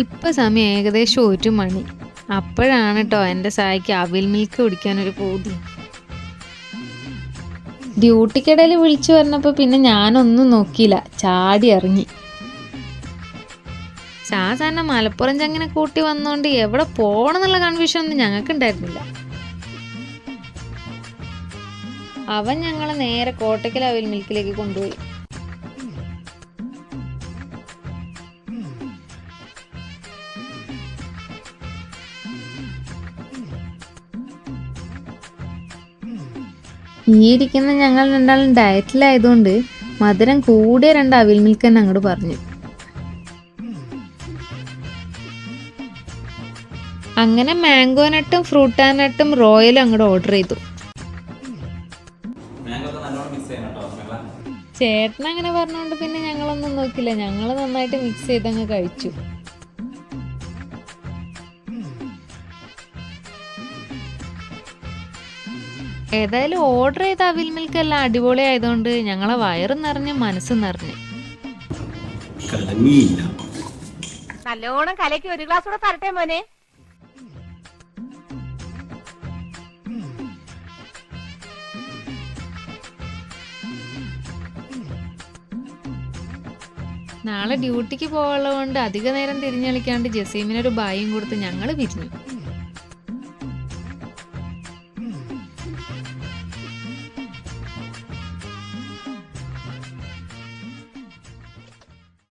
ഇപ്പൊ സമയം ഏകദേശം ഒരു മണി. അപ്പോഴാണ് കേട്ടോ എന്റെ സായിക്ക് അവിൽ മിൽക്ക് കുടിക്കാനൊരു പൂതി. ഡ്യൂട്ടിക്കിടയിൽ വിളിച്ചു പറഞ്ഞപ്പോൾ പിന്നെ ഞാനൊന്നും നോക്കിയില്ല. ചാടി ഇറങ്ങി. സാധാരണ മലപ്പുറം ചങ്ങനെ കൂട്ടി വന്നോണ്ട് എവിടെ പോകണം എന്നുള്ള കൺഫ്യൂഷൻ ഒന്നും ഞങ്ങൾക്ക് ഉണ്ടായിരുന്നില്ല അവൻ ഞങ്ങളെ നേരെ കോട്ടയ്ക്കൽ അവിൽ മിൽക്കിലേക്ക് കൊണ്ടുപോയി. ഈ ഇരിക്കുന്ന ഞങ്ങൾ രണ്ടാളും ഡയറ്റിലായതുകൊണ്ട് മധുരം കൂടിയ രണ്ട് അവിൽ മിൽക്ക് തന്നെ അങ്ങോട്ട് പറഞ്ഞു. അങ്ങനെ മാംഗോ നട്ടും ഫ്രൂട്ടാ നട്ടും റോയലും അങ്ങോട്ട് ഓർഡർ ചെയ്തു. ചേട്ടൻ അങ്ങനെ പറഞ്ഞുകൊണ്ട് പിന്നെ ഞങ്ങളൊന്നും നോക്കില്ല ഞങ്ങൾ നന്നായിട്ട് മിക്സ് ചെയ്തങ്ങ് കഴിച്ചു. ഏതായാലും ഓർഡർ ചെയ്ത അവിൽ മിൽക്ക് എല്ലാം അടിപൊളി ആയതുകൊണ്ട് ഞങ്ങളെ വയറ് നിറഞ്ഞ് മനസ്സ് നിറഞ്ഞ്. നല്ലോണം കലയ്ക്ക് ഒരു ഗ്ലാസ് കൂടെ തരട്ടെ മോനെ. നാളെ ഡ്യൂട്ടിക്ക് പോകാനുള്ളതുകൊണ്ട് അധിക നേരം തിരിഞ്ഞളിക്കാണ്ട് ജസീമിനൊരു ബായും കൊടുത്ത് ഞങ്ങൾ പിരിഞ്ഞു.